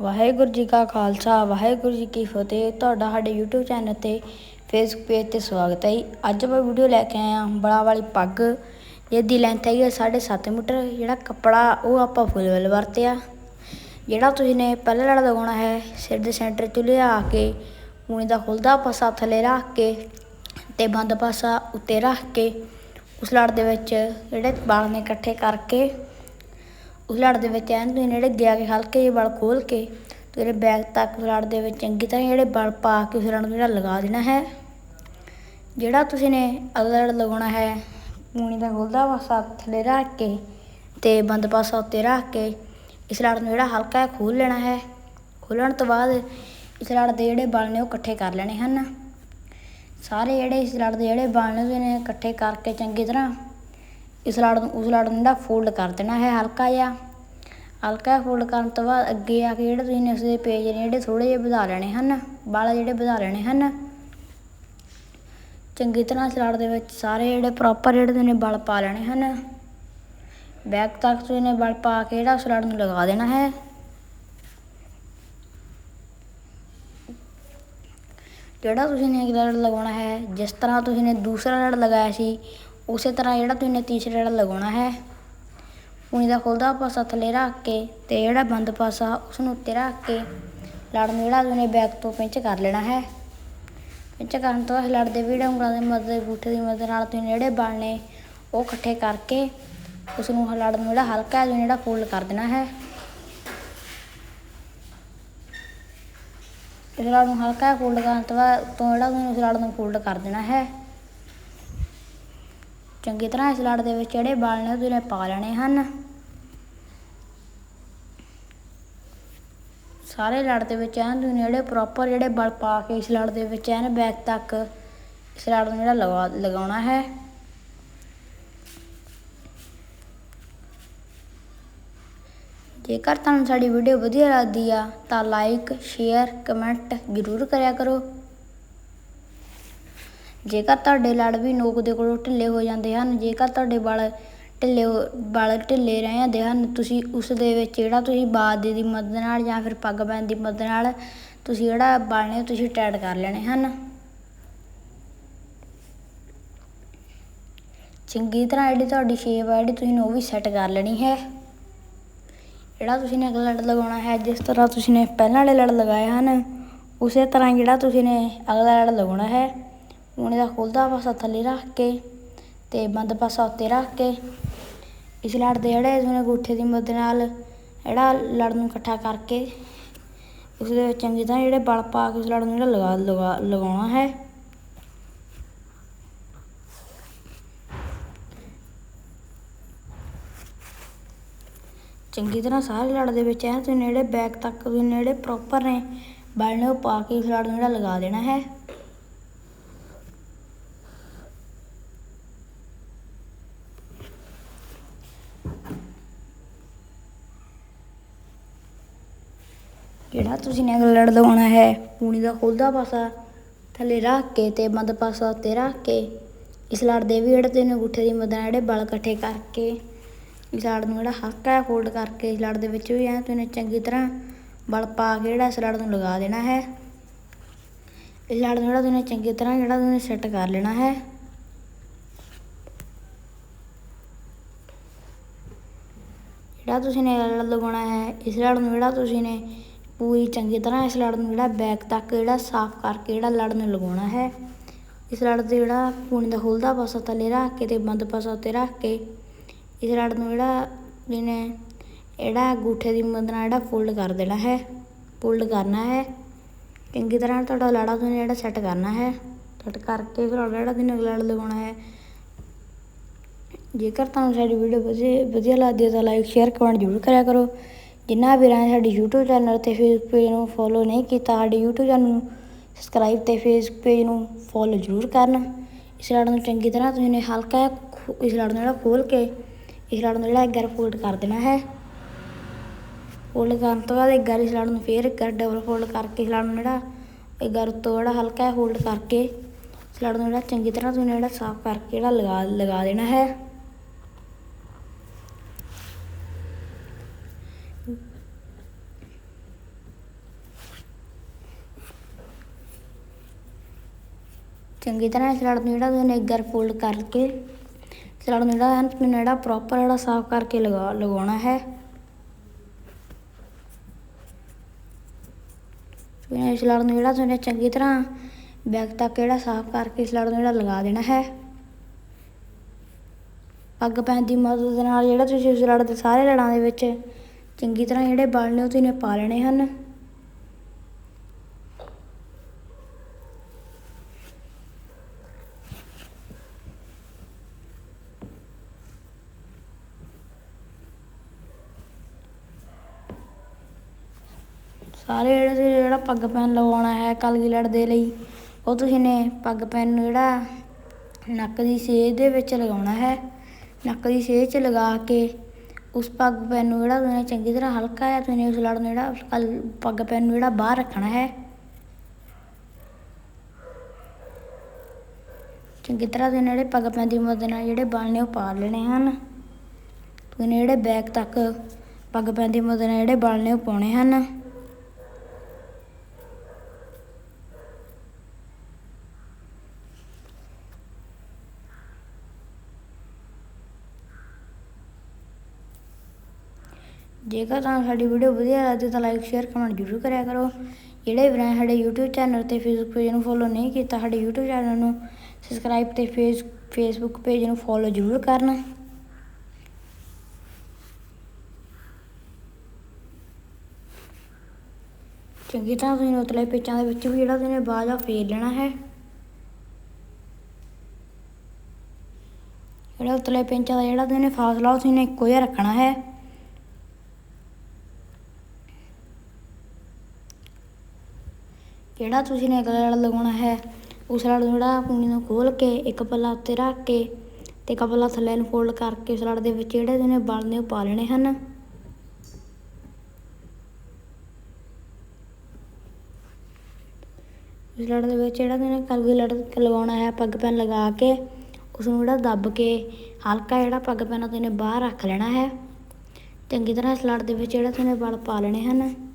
ਵਾਹਿਗੁਰੂ ਜੀ ਕਾ ਖਾਲਸਾ, ਵਾਹਿਗੁਰੂ ਜੀ ਕੀ ਫਤਿਹ। ਤੁਹਾਡਾ ਸਾਡੇ YouTube ਚੈਨਲ ਤੇ ਫੇਸਬੁੱਕ ਪੇਜ ਤੇ ਸਵਾਗਤ ਹੈ ਜੀ। ਅੱਜ ਮੈਂ ਵੀਡੀਓ ਲੈ ਕੇ ਆਇਆ ਬੜਾ ਵਾਲੀ ਪੱਗ। ਜਿਹਦੀ ਲੈਂਥ ਹੈਗੀ ਹੈ 7.5 ਮੀਟਰ। ਜਿਹੜਾ ਕੱਪੜਾ ਉਹ ਆਪਾਂ ਫੁੱਲ ਵੱਲ ਵਰਤਿਆ। ਜਿਹੜਾ ਤੁਸੀਂ ਨੇ ਪਹਿਲੇ ਲੜ ਲਗਾਉਣਾ ਹੈ, ਸਿਰ ਦੇ ਸੈਂਟਰ 'ਚ ਲਿਆ ਕੇ ਪੂਣੀ ਦਾ ਖੁੱਲਦਾ ਪਾਸਾ ਥੱਲੇ ਰੱਖ ਕੇ ਤੇ ਬੰਦ ਪਾਸਾ ਉੱਤੇ ਰੱਖ ਕੇ, ਉਸ ਲੜ ਦੇ ਵਿੱਚ ਜਿਹੜੇ ਵਾਲ ਨੇ ਇਕੱਠੇ ਕਰਕੇ ਉਸ ਲੜ ਦੇ ਵਿੱਚ ਐਨ ਤੁਸੀਂ ਜਿਹੜੇ ਗਿਆ ਕੇ ਹਲਕੇ ਜਿਹੇ ਬਲ ਖੋਲ ਕੇ ਤੇ ਜਿਹੜੇ ਬੈਕ ਤੱਕ ਲੜ ਦੇ ਵਿੱਚ ਚੰਗੀ ਤਰ੍ਹਾਂ ਜਿਹੜੇ ਬਲ ਪਾ ਕੇ ਉਸ ਲੜ ਨੂੰ ਜਿਹੜਾ ਲਗਾ ਦੇਣਾ ਹੈ। ਜਿਹੜਾ ਤੁਸੀਂ ਨੇ ਅਗਲਾ ਲੜ ਲਗਾਉਣਾ ਹੈ ਪੂਣੀ ਦਾ ਖੁੱਲਦਾ ਪਾਸਾ ਥੱਲੇ ਰੱਖ ਕੇ ਤੇ ਬੰਦ ਪਾਸਾ ਉੱਤੇ ਰੱਖ ਕੇ ਇਸ ਲੜ ਨੂੰ ਜਿਹੜਾ ਹਲਕਾ ਜਿਹਾ ਖੋਲ ਲੈਣਾ ਹੈ। ਖੋਲਣ ਤੋਂ ਬਾਅਦ ਇਸ ਲੜ ਦੇ ਜਿਹੜੇ ਬਲ ਨੇ ਉਹ ਇਕੱਠੇ ਕਰ ਲੈਣੇ ਹਨ। ਸਾਰੇ ਜਿਹੜੇ ਇਸ ਲੜ ਦੇ ਜਿਹੜੇ ਬਲ ਨੇ, ਉਹਦੇ ਨੇ ਇਕੱਠੇ ਕਰਕੇ ਚੰਗੀ ਤਰ੍ਹਾਂ ਇਸ ਲੜ ਨੂੰ, ਉਸ ਲੜ ਨੂੰ ਜਿਹੜਾ ਫੋਲਡ ਕਰ ਦੇਣਾ ਹੈ ਹਲਕਾ ਜਿਹਾ। ਹਲਕਾ ਫੋਲਡ ਕਰਨ ਤੋਂ ਬਾਅਦ ਅੱਗੇ ਆ ਕੇ ਜਿਹੜੇ ਤੁਸੀਂ ਨੇ ਉਸਦੇ ਪੇਜ ਨੇ ਜਿਹੜੇ ਥੋੜੇ ਜਿਹੇ ਵਧਾ ਲੈਣੇ ਹਨ, ਵਾਲ ਜਿਹੜੇ ਵਧਾ ਲੈਣੇ ਹਨ। ਚੰਗੀ ਤਰ੍ਹਾਂ ਸਲਾੜ ਦੇ ਵਿੱਚ ਸਾਰੇ ਜਿਹੜੇ ਪ੍ਰੋਪਰ ਜਿਹੜੇ ਤੁਸੀਂ ਨੇ ਵਲ ਪਾ ਲੈਣੇ ਹਨ। ਬੈਕ ਤੱਕ ਤੁਸੀਂ ਨੇ ਵਲ ਪਾ ਕੇ ਜਿਹੜਾ ਸਲਾੜ ਨੂੰ ਲਗਾ ਦੇਣਾ ਹੈ। ਜਿਹੜਾ ਤੁਸੀਂ ਨੇ ਅਗਲਾ ਲੜ ਲਗਾਉਣਾ ਹੈ, ਜਿਸ ਤਰ੍ਹਾਂ ਤੁਸੀਂ ਨੇ ਦੂਸਰਾ ਲੜ ਲਗਾਇਆ ਸੀ ਉਸੇ ਤਰ੍ਹਾਂ ਜਿਹੜਾ ਤੁਸੀਂ ਨੇ ਤੀਸਰਾ ਲੜ ਲਗਾਉਣਾ ਹੈ ਪੂਣੀ ਦਾ ਖੁੱਲਦਾ ਪਾਸਾ ਥੱਲੇ ਰੱਖ ਕੇ ਤੇ ਜਿਹੜਾ ਬੰਦ ਪਾਸਾ ਉਸ ਨੂੰ ਉੱਤੇ ਰੱਖ ਕੇ ਲੜ ਨੂੰ ਜਿਹੜਾ ਤੁਸੀਂ ਬੈਕ ਤੋਂ ਪਿੰਚ ਕਰ ਲੈਣਾ ਹੈ। ਪਿੰਚ ਕਰਨ ਤੋਂ ਬਾਅਦ ਲੜ ਦੇ ਵੀੜਾ ਉਂਗਲਾਂ ਦੇ ਮਦਦ ਗੂਠੇ ਦੀ ਮਦਦ ਨਾਲ ਤੁਸੀਂ ਜਿਹੜੇ ਬਲ ਨੇ ਉਹ ਇਕੱਠੇ ਕਰਕੇ ਉਸ ਨੂੰ ਲੜ ਨੂੰ ਜਿਹੜਾ ਹਲਕਾ ਜਿਹਾ ਜਿਹੜਾ ਫੋਲਡ ਕਰ ਦੇਣਾ ਹੈ। ਇਸ ਲੜ ਨੂੰ ਹਲਕਾ ਫੋਲਡ ਕਰਨ ਤੋਂ ਬਾਅਦ ਤੋਂ ਜਿਹੜਾ ਤੁਸੀਂ ਉਸ ਲੜ ਨੂੰ ਫੋਲਡ ਕਰ ਦੇਣਾ ਹੈ। ਚੰਗੀ ਤਰ੍ਹਾਂ ਇਸ ਲੜ ਦੇ ਵਿੱਚ ਜਿਹੜੇ ਵਾਲ ਨੇ ਉਹ ਪਾ ਲੈਣੇ ਹਨ। ਸਾਰੇ ਲੜ ਦੇ ਵਿੱਚ ਐਨ ਤੁਸੀਂ ਜਿਹੜੇ ਪ੍ਰੋਪਰ ਜਿਹੜੇ ਬਲ ਪਾ ਕੇ ਇਸ ਲੜ ਦੇ ਵਿੱਚ ਐਨ ਬੈਕ ਤੱਕ ਇਸ ਲੜ ਨੂੰ ਜਿਹੜਾ ਲਗਾ, ਲਗਾਉਣਾ ਹੈ। ਜੇਕਰ ਤੁਹਾਨੂੰ ਸਾਡੀ ਵੀਡੀਓ ਵਧੀਆ ਲੱਗਦੀ ਆ, ਤਾਂ ਲਾਈਕ ਸ਼ੇਅਰ ਕਮੈਂਟ ਜ਼ਰੂਰ ਕਰਿਆ ਕਰੋ। ਜੇਕਰ ਤੁਹਾਡੇ ਲੜ ਵੀ ਨੋਕ ਦੇ ਕੋਲੋਂ ਢਿੱਲੇ ਹੋ ਜਾਂਦੇ ਹਨ, ਜੇਕਰ ਤੁਹਾਡੇ ਵਾਲ ਢਿੱਲੇ ਵਾਲ ਢਿੱਲੇ ਰਹਿ ਜਾਂਦੇ ਹਨ, ਤੁਸੀਂ ਉਸ ਦੇ ਵਿੱਚ ਜਿਹੜਾ ਤੁਸੀਂ ਬਾਦ ਦੀ ਮਦਦ ਨਾਲ ਜਾਂ ਫਿਰ ਪੱਗ ਬੰਨ ਦੀ ਮਦਦ ਨਾਲ ਤੁਸੀਂ ਜਿਹੜਾ ਵਾਲ ਨੇ ਤੁਸੀਂ ਟੈਡ ਕਰ ਲੈਣੇ ਹਨ। ਚੰਗੀ ਤਰ੍ਹਾਂ ਜਿਹੜੀ ਤੁਹਾਡੀ ਸ਼ੇਪ ਹੈ ਜਿਹੜੀ ਤੁਸੀਂ ਉਹ ਵੀ ਸੈੱਟ ਕਰ ਲੈਣੀ ਹੈ। ਜਿਹੜਾ ਤੁਸੀਂ ਨੇ ਅਗਲਾ ਲੜ ਲਗਾਉਣਾ ਹੈ, ਜਿਸ ਤਰ੍ਹਾਂ ਤੁਸੀਂ ਨੇ ਪਹਿਲਾਂ ਵਾਲੇ ਲੜ ਲਗਾਏ ਹਨ, ਉਸੇ ਤਰ੍ਹਾਂ ਜਿਹੜਾ ਤੁਸੀਂ ਨੇ ਅਗਲਾ ਲੜ ਲਗਾਉਣਾ ਹੈ। ਪੂਣੇ ਦਾ ਖੁੱਲਦਾ ਪਾਸਾ ਥੱਲੇ ਰੱਖ ਕੇ ਤੇ ਬੰਦ ਪਾਸਾ ਉੱਤੇ ਰੱਖ ਕੇ। ਇਸ ਲੜ ਦੇ ਜਿਹੜੇ ਤੁਸੀਂ ਅੰਗੂਠੇ ਦੀ ਮਦਦ ਨਾਲ ਜਿਹੜਾ ਲੜ ਨੂੰ ਇਕੱਠਾ ਕਰਕੇ ਉਸ ਦੇ ਵਿੱਚ ਚੰਗੀ ਤਰ੍ਹਾਂ ਜਿਹੜੇ ਬਲ ਪਾ ਕੇ ਉਸ ਲੜ ਨੂੰ ਜਿਹੜਾ ਲਗਾ ਲਗਾ ਲਗਾਉਣਾ ਹੈ। ਚੰਗੀ ਤਰ੍ਹਾਂ ਸਾਰੇ ਲੜ ਦੇ ਵਿੱਚ ਐ ਤੁਸੀਂ ਜਿਹੜੇ ਬੈਕ ਤੱਕ ਤੁਸੀਂ ਜਿਹੜੇ ਪ੍ਰੋਪਰ ਨੇ। ਬਲ ਨੇ ਉਹ ਪਾ ਕੇ ਉਸ ਲੜ ਨੂੰ ਜਿਹੜਾ ਲਗਾ ਦੇਣਾ ਹੈ। ਜਿਹੜਾ ਤੁਸੀਂ ਨੇ ਲੜ ਲਗਾਉਣਾ ਹੈ? ਪੂਣੀ ਦਾ ਖੁੱਲਦਾ ਪਾਸਾ, ਥੱਲੇ ਰੱਖ ਕੇ ਤੇ ਬੰਦ ਪਾਸਾ ਉੱਤੇ ਰੱਖ ਕੇ। ਇਸ ਲੜ ਦੇ ਵੀ ਜਿਹੜੇ ਤਿੰਨ ਅੰਗੂਠੇ ਦੀ ਮਦਦ ਨਾਲ ਜਿਹੜੇ ਬਲ ਇਕੱਠੇ ਕਰਕੇ, ਇਸ ਲੜ ਨੂੰ ਜਿਹੜਾ ਹੱਕ ਹੈ ਫੋਲਡ ਕਰਕੇ ਇਸ ਲੜ ਦੇ ਵਿੱਚ ਵੀ ਐ ਤੁਸੀਂ ਚੰਗੀ ਤਰ੍ਹਾਂ ਬਲ ਪਾ ਕੇ ਜਿਹੜਾ ਇਸ ਲੜ ਨੂੰ ਲਗਾ ਦੇਣਾ ਹੈ। ਇਸ ਲੜ ਨੂੰ ਜਿਹੜਾ ਤੁਸੀਂ ਚੰਗੀ ਤਰ੍ਹਾਂ ਜਿਹੜਾ ਤੁਸੀਂ ਸੈੱਟ ਕਰ ਲੈਣਾ ਹੈ। ਜਿਹੜਾ ਤੁਸੀਂ ਨੇ ਲੜ ਲਗਾਉਣਾ ਹੈ, ਇਸ ਲੜ ਨੂੰ ਜਿਹੜਾ ਤੁਸੀਂ ਨੇ ਪੂਰੀ ਚੰਗੀ ਤਰ੍ਹਾਂ ਇਸ ਲੜ ਨੂੰ ਜਿਹੜਾ ਬੈਕ ਤੱਕ ਜਿਹੜਾ ਸਾਫ਼ ਕਰਕੇ ਜਿਹੜਾ ਲੜ ਨੂੰ ਲਗਾਉਣਾ ਹੈ। ਇਸ ਲੜ ਦੇ ਜਿਹੜਾ ਪੂਣੀ ਦਾ ਖੁੱਲਦਾ ਪਾਸਾ ਥੱਲੇ ਰੱਖ ਕੇ ਤੇ ਬੰਦ ਪਾਸਾ ਉੱਤੇ ਰੱਖ ਕੇ ਇਸ ਲੜ ਨੂੰ ਜਿਹੜਾ ਇਹਨੇ ਜਿਹੜਾ ਗੂਠੇ ਦੀ ਮਦਦ ਨਾਲ ਜਿਹੜਾ ਫੋਲਡ ਕਰ ਦੇਣਾ ਹੈ। ਫੋਲਡ ਕਰਨਾ ਹੈ। ਚੰਗੀ ਤਰ੍ਹਾਂ ਤੁਹਾਡਾ ਲੜਾ ਤੁਸੀਂ ਜਿਹੜਾ ਸੈੱਟ ਕਰਨਾ ਹੈ। ਸੈੱਟ ਕਰਕੇ ਫਿਰ ਜਿਹੜਾ ਦਿਨ ਅਗਲਾ ਲੜ ਲਗਾਉਣਾ ਹੈ। ਜੇਕਰ ਤੁਹਾਨੂੰ ਸਾਡੀ ਵੀਡੀਓ ਵਧੀਆ ਵਧੀਆ ਲੱਗਦੀ ਹੈ ਤਾਂ ਲਾਈਕ ਸ਼ੇਅਰ ਕਮੈਂਟ ਜ਼ਰੂਰ ਕਰਿਆ ਕਰੋ। ਜਿੰਨਾ ਵੀਰਾਂ ਨੇ ਸਾਡੀ YouTube ਚੈਨਲ ਤੇ ਫੇਸਬੁੱਕ ਪੇਜ ਨੂੰ ਫੋਲੋ ਨਹੀਂ ਕੀਤਾ, ਸਾਡੀ YouTube ਚੈਨਲ ਨੂੰ ਸਬਸਕ੍ਰਾਈਬ ਤੇ ਫੇਸਬੁੱਕ ਪੇਜ ਨੂੰ ਫੋਲੋ ਜ਼ਰੂਰ ਕਰਨ। ਇਸ ਲੜ ਨੂੰ ਚੰਗੀ ਤਰ੍ਹਾਂ ਤੁਸੀਂ ਨੇ ਹਲਕਾ ਖੋ- ਇਸ ਲੜ ਨੂੰ ਜਿਹੜਾ ਖੋਲ ਕੇ, ਇਸ ਲੜ ਨੂੰ ਜਿਹੜਾ ਇੱਕ ਵਾਰ ਫੋਲਡ ਕਰ ਦੇਣਾ ਹੈ। ਫੋਲਡ ਕਰਨ ਤੋਂ ਬਾਅਦ ਇੱਕ ਵਾਰ ਇਸ ਲੜ ਨੂੰ ਫੇਰ ਇੱਕ ਵਾਰ ਡਬਲ ਫੋਲਡ ਕਰਕੇ, ਇਸ ਲੜ ਨੂੰ ਜਿਹੜਾ ਇੱਕ ਗਰ ਤੋਂ ਜਿਹੜਾ ਹਲਕਾ ਹੋਲਡ ਕਰਕੇ, ਇਸ ਲੜ ਨੂੰ ਜਿਹੜਾ ਚੰਗੀ ਤਰ੍ਹਾਂ ਤੁਸੀਂ ਜਿਹੜਾ ਸਾਫ਼ ਕਰਕੇ ਜਿਹੜਾ ਲਗਾ ਲਗਾ ਦੇਣਾ ਹੈ। ਚੰਗੀ ਤਰ੍ਹਾਂ ਇਸ ਨੂੰ ਜਿਹੜਾ ਤੁਸੀਂ ਇੱਕ ਵਾਰ ਫੋਲਡ ਕਰਕੇ, ਇਸ ਨੂੰ ਜਿਹੜਾ ਹੈ ਜਿਹੜਾ ਪ੍ਰੋਪਰ ਜਿਹੜਾ ਸਾਫ਼ ਕਰਕੇ ਲਗਾ, ਲਗਾਉਣਾ ਹੈ। ਫਿਰ ਇਸ ਲੜ ਨੂੰ ਜਿਹੜਾ ਤੁਸੀਂ ਚੰਗੀ ਤਰ੍ਹਾਂ ਬੈਕ ਤੱਕ ਜਿਹੜਾ ਸਾਫ਼ ਕਰਕੇ ਇਸ ਲੜ ਨੂੰ ਜਿਹੜਾ ਲਗਾ ਦੇਣਾ ਹੈ। ਪੱਗ ਪੈਣ ਦੀ ਮਦਦ ਦੇ ਨਾਲ ਜਿਹੜਾ ਤੁਸੀਂ ਉਸ ਲੜ ਦੇ ਸਾਰੇ ਲੜਾਂ ਦੇ ਵਿੱਚ ਚੰਗੀ ਤਰ੍ਹਾਂ ਜਿਹੜੇ ਬਲ ਨੇ ਉਹ ਤੁਸੀਂ ਨੇ ਪਾ ਲੈਣੇ ਹਨ। ਸਾਰੇ ਜਿਹੜੇ ਤੁਸੀਂ ਜਿਹੜਾ ਪੱਗ ਪੈਨ ਲਗਾਉਣਾ ਹੈ ਕਲਗੀ ਲੜ ਦੇ ਲਈ, ਉਹ ਤੁਸੀਂ ਨੇ ਪੱਗ ਪੈਨ ਨੂੰ ਜਿਹੜਾ ਨੱਕ ਦੀ ਸੇਜ ਦੇ ਵਿੱਚ ਲਗਾਉਣਾ ਹੈ। ਨੱਕ ਦੀ ਸੇਜ 'ਚ ਲਗਾ ਕੇ ਉਸ ਪੱਗ ਪੈਨ ਨੂੰ ਜਿਹੜਾ ਤੁਸੀਂ ਚੰਗੀ ਤਰ੍ਹਾਂ ਹਲਕਾ ਹੈ ਤੁਸੀਂ ਉਸ ਲੜ ਨੂੰ ਜਿਹੜਾ ਕਲ- ਪੱਗ ਪੈਨ ਨੂੰ ਜਿਹੜਾ ਬਾਹਰ ਰੱਖਣਾ ਹੈ। ਚੰਗੀ ਤਰ੍ਹਾਂ ਦੇ ਜਿਹੜੇ ਪੱਗ ਪੈਨ ਦੀ ਮਦਦ ਨਾਲ ਜਿਹੜੇ ਬਲ ਨੇ ਉਹ ਪਾ ਲੈਣੇ ਹਨ। ਤੁਸੀਂ ਜਿਹੜੇ ਬੈਕ ਤੱਕ ਪੱਗ ਪੈਨ ਦੀ ਮਦਦ ਨਾਲ ਜਿਹੜੇ ਬਲ ਨੇ ਉਹ ਪਾਉਣੇ ਹਨ। ਜੇਕਰ ਤੁਹਾਨੂੰ ਸਾਡੀ ਵੀਡੀਓ ਵਧੀਆ ਲੱਗਦੀ ਤਾਂ ਲਾਈਕ ਸ਼ੇਅਰ ਕਮੈਂਟ ਜ਼ਰੂਰ ਕਰਿਆ ਕਰੋ। ਜਿਹੜੇ ਵੀਰਾਂ ਸਾਡੇ YouTube ਚੈਨਲ ਤੇ Facebook ਪੇਜ ਨੂੰ ਫੋਲੋ ਨਹੀਂ ਕੀਤਾ, ਸਾਡੇ YouTube ਚੈਨਲ ਨੂੰ ਸਬਸਕ੍ਰਾਈਬ ਤੇ ਫੇਸ Facebook ਪੇਜ ਨੂੰ ਫੋਲੋ ਜ਼ਰੂਰ ਕਰਨਾ। ਚੰਗੀ ਤਰ੍ਹਾਂ ਤੁਸੀਂ ਉਤਲੇ ਪੇਚਾਂ ਦੇ ਵਿੱਚ ਵੀ ਜਿਹੜਾ ਤੁਸੀਂ ਬਾਜਾ ਫੇਰ ਲੈਣਾ ਹੈ। ਜਿਹੜਾ ਉਤਲੇ ਪੇਚਾਂ ਦਾ ਜਿਹੜਾ ਤੁਸੀਂ ਫਾਸਲਾ ਉਹ ਤੁਸੀਂ ਇੱਕੋ ਜਿਹਾ ਰੱਖਣਾ ਹੈ। ਜਿਹੜਾ ਤੁਸੀਂ ਨੇ ਅਗਲਾ ਲੜ ਲਗਾਉਣਾ ਹੈ? ਉਸ ਲੜ ਨੂੰ ਜਿਹੜਾ ਪੂਣੀ ਨੂੰ ਖੋਲ ਕੇ ਇੱਕ ਪੱਲਾ ਉੱਤੇ ਰੱਖ ਕੇ ਤੇ ਇੱਕ ਪੱਲਾ ਥੱਲੇ ਨੂੰ ਫੋਲਡ ਕਰਕੇ ਉਸ ਲੜ ਦੇ ਵਿੱਚ ਜਿਹੜੇ ਨੇ ਬਲ ਨੇ ਉਹ ਪਾ ਲੈਣੇ ਹਨ। ਇਸ ਲੜ ਦੇ ਵਿੱਚ ਜਿਹੜਾ ਨੇ ਕਲਗੀ ਲੜ ਲਗਾਉਣਾ ਹੈ, ਪੱਗ ਪੈਨ ਲਗਾ ਕੇ, ਉਸ ਨੂੰ ਜਿਹੜਾ ਦੱਬ ਕੇ ਹਲਕਾ ਜਿਹੜਾ ਪੱਗ ਪੈਨ ਉਹਦੇ ਨੇ ਬਾਹਰ ਰੱਖ ਲੈਣਾ ਹੈ। ਚੰਗੀ ਤਰ੍ਹਾਂ ਇਸ ਲੜ ਦੇ ਵਿੱਚ ਜਿਹੜਾ ਤੁਸੀਂ ਬਲ ਪਾ ਲੈਣੇ ਹਨ।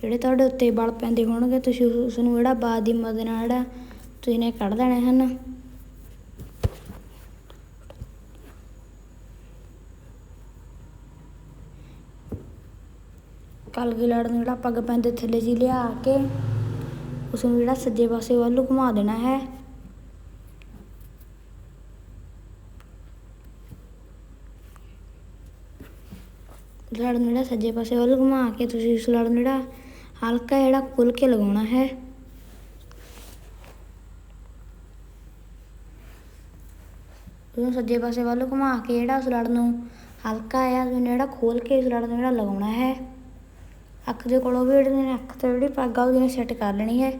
ਜਿਹੜੇ ਤੁਹਾਡੇ ਉੱਤੇ ਬਲ ਪੈਂਦੇ ਹੋਣਗੇ, ਤੁਸੀਂ ਉਸ ਨੂੰ ਜਿਹੜਾ ਬਾਦ ਦੀ ਮਦਦ ਨਾਲ ਜਿਹੜਾ ਤੁਸੀਂ ਨੇ ਕੱਢ ਦੇਣੇ ਹਨ ਕਲਗੀ ਲੜ ਨੂੰ ਜਿਹੜਾ ਪੱਗ ਪੈਂਦੇ ਥੱਲੇ ਜੀ ਲਿਆ ਕੇ ਉਸ ਨੂੰ ਜਿਹੜਾ ਸੱਜੇ ਪਾਸੇ ਵੱਲ ਘੁਮਾ ਦੇਣਾ ਹੈ। ਲੜ ਨੂੰ ਜਿਹੜਾ ਸੱਜੇ ਪਾਸੇ ਵੱਲ ਘੁਮਾ ਕੇ, ਤੁਸੀਂ ਉਸ ਲੜ ਨੂੰ ਜਿਹੜਾ ਹਲਕਾ ਜਿਹੜਾ ਖੁੱਲ ਕੇ ਲਗਾਉਣਾ ਹੈ। ਉਹਨੂੰ ਸੱਜੇ ਪਾਸੇ ਵੱਲ ਘੁਮਾ ਕੇ ਜਿਹੜਾ ਉਸ ਲੜ ਨੂੰ ਹਲਕਾ ਆ ਜਿਹੜਾ ਖੋਲ ਕੇ ਉਸ ਲੜ ਨੂੰ ਜਿਹੜਾ ਲਗਾਉਣਾ ਹੈ। ਅੱਖ ਦੇ ਕੋਲੋਂ ਵੀ ਜਿਹੜੇ ਅੱਖ ਤੇ ਜਿਹੜੀ ਪੱਗ ਆ, ਉਹਦੀ ਸੈੱਟ ਕਰ ਲੈਣੀ ਹੈ।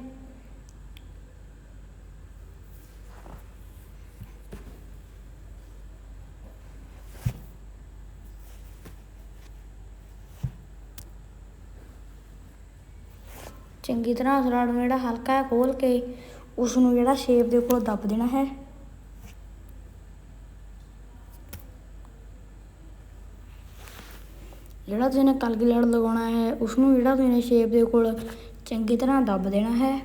ਚੰਗੀ ਤਰ੍ਹਾਂ ਉਸ ਲੜ ਨੂੰ ਜਿਹੜਾ ਹਲਕਾ ਹੈ ਖੋਲ ਕੇ ਉਸ ਨੂੰ ਜਿਹੜਾ ਸ਼ੇਪ ਦੇ ਕੋਲ ਦੱਬ ਦੇਣਾ ਹੈ। ਜਿਹੜਾ ਤੁਸੀਂ ਨੇ ਕਲਗੀ ਲੜ ਲਗਾਉਣਾ ਹੈ ਉਸ ਨੂੰ ਜਿਹੜਾ ਤੁਸੀਂ ਨੇ ਸ਼ੇਪ ਦੇ ਕੋਲ ਚੰਗੀ ਤਰ੍ਹਾਂ ਦੱਬ ਦੇਣਾ ਹੈ।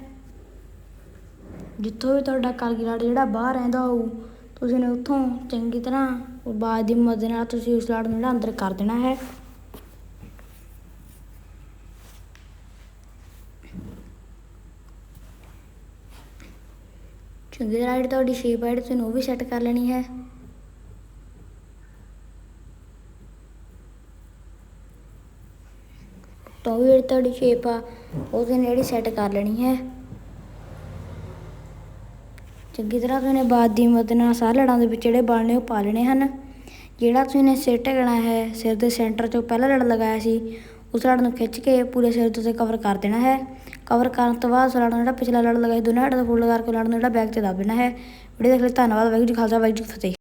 ਜਿੱਥੋਂ ਵੀ ਤੁਹਾਡਾ ਕਲਗੀ ਲੜ ਜਿਹੜਾ ਬਾਹਰ ਰਹਿੰਦਾ ਹੋਊ, ਤੁਸੀਂ ਨੇ ਉੱਥੋਂ ਚੰਗੀ ਤਰ੍ਹਾਂ ਉਹ ਬਾਜ ਦੀ ਮਦਦ ਨਾਲ ਤੁਸੀਂ ਉਸ ਲੜ ਨੂੰ ਜਿਹੜਾ ਅੰਦਰ ਕਰ ਦੇਣਾ ਹੈ। ਚੰਗੀ ਤਰ੍ਹਾਂ ਜਿਹੜੀ ਤੁਹਾਡੀ ਸ਼ੇਪ ਹੈ ਜਿਹੜੀ ਤੁਸੀਂ ਉਹ ਵੀ ਸੈੱਟ ਕਰ ਲੈਣੀ ਹੈ। ਤਾਂ ਵੀ ਜਿਹੜੀ ਤੁਹਾਡੀ ਸ਼ੇਪ ਆ, ਉਹ ਤੁਸੀਂ ਜਿਹੜੀ ਸੈੱਟ ਕਰ ਲੈਣੀ ਹੈ। ਚੰਗੀ ਤਰ੍ਹਾਂ ਤੁਸੀਂ ਨੇ ਬਾਦ ਦੀ ਮਦਦ ਨਾਲ ਸਾਰੇ ਲੜਾਂ ਦੇ ਵਿੱਚ ਜਿਹੜੇ ਬਲ ਨੇ ਉਹ ਪਾ ਲੈਣੇ ਹਨ। ਜਿਹੜਾ ਤੁਸੀਂ ਨੇ ਸਿਰ ਢਕਣਾ ਹੈ, ਸਿਰ ਦੇ ਸੈਂਟਰ 'ਚੋਂ ਪਹਿਲਾ ਲੜ ਲਗਾਇਆ ਸੀ, ਉਸ ਲੜ ਨੂੰ ਖਿੱਚ ਕੇ ਪੂਰੇ ਸਿਰ ਤੋਂ ਕਵਰ ਕਰ ਦੇਣਾ ਹੈ। ਕਵਰ ਕਰਨ ਤੋਂ ਬਾਅਦ ਉਸ ਨੂੰ ਜਿਹੜਾ ਪਿਛਲਾ ਲੜ ਲਗਾਇਆ ਦੋਨਾਂ ਹੱਥ ਦਾ ਫੋਲਡ ਕਰਕੇ ਲੜ ਨੂੰ ਜਿਹੜਾ ਬੈਕ ਤੇ ਦੱਬ ਦੇਣਾ ਹੈ। ਵੀਡੀਓ ਦੇਖ ਲਈ, ਧੰਨਵਾਦ, ਵਾਹਿਗੁਰੂ ਜੀ ਖਾਲਸਾ, ਵਾਹਿਗੁਰੂ ਜੀ ਫਤਿਹ।